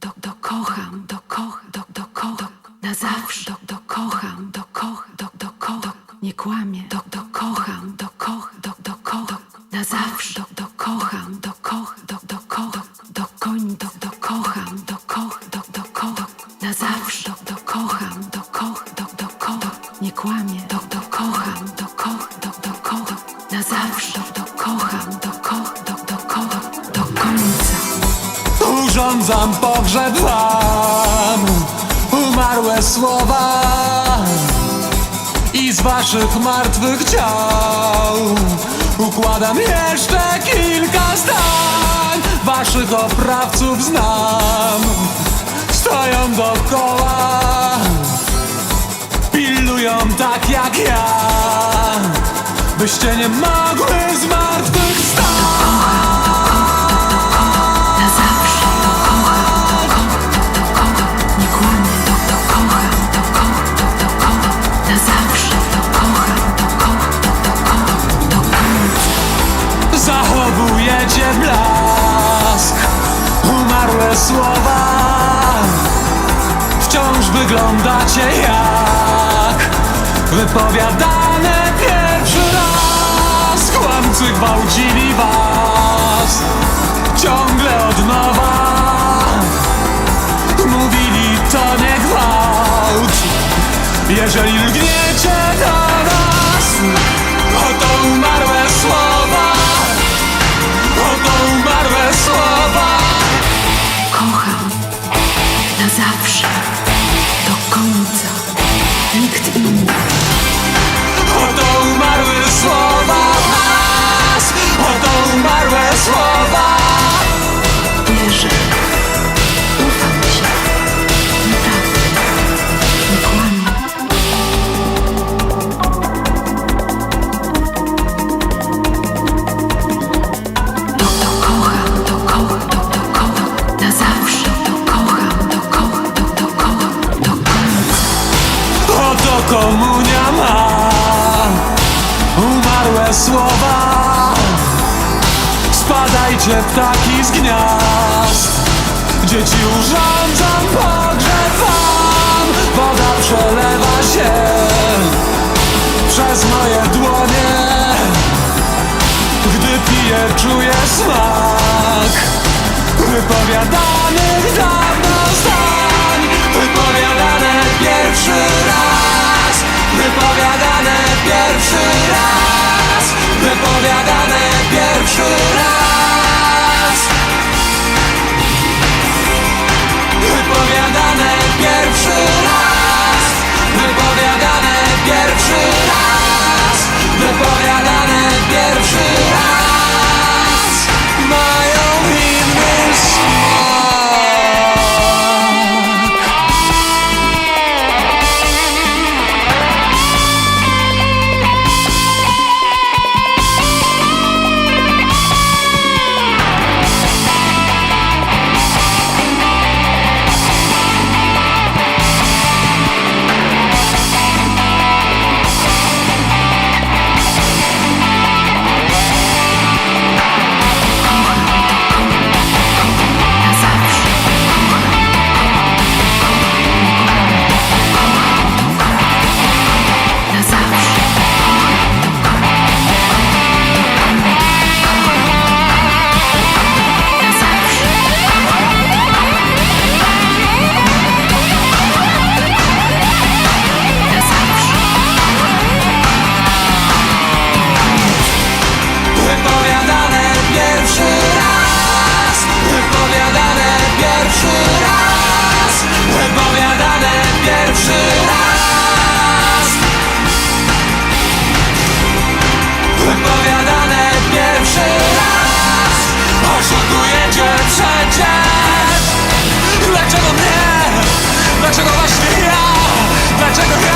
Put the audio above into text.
do, do kocham, do koch, do, na zawsze, do, do kocham, do koch, do, nie kłamie, do, do kocham, do koch, do, na zawsze, do, do kocham, do koch, do, do ko, do, do koń, do, do kocham, do koch, do, do ko, do, na zawsze, do, do kocham, do koch, do, do ko, do, nie kłamie, do, do kocham, do koch, do, do ko, do, na zawsze, do, do kocham, do koch, Urządzam pogrzeb wam. Umarłe słowa I z waszych martwych ciał. Układam jeszcze kilka zdań. Waszych oprawców znam. Stoją dookoła. Pilnują tak jak ja Byście nie mogły z słowa. Wciąż wyglądacie jak Wypowiadane pierwszy raz. Kłamcy gwałcili was Ciągle od nowa. Mówili to nie gwałt. Jeżeli lgniecie słowa. Spadajcie ptaki z gniazd Dzieci urządzam pogrzeb wam Woda przelewa się Przez moje dłonie. Gdy piję czuję smak. Wypowiadanych dawno zdań. Wypowiadane pierwszy raz. Wypowiadane pierwszy raz. Take a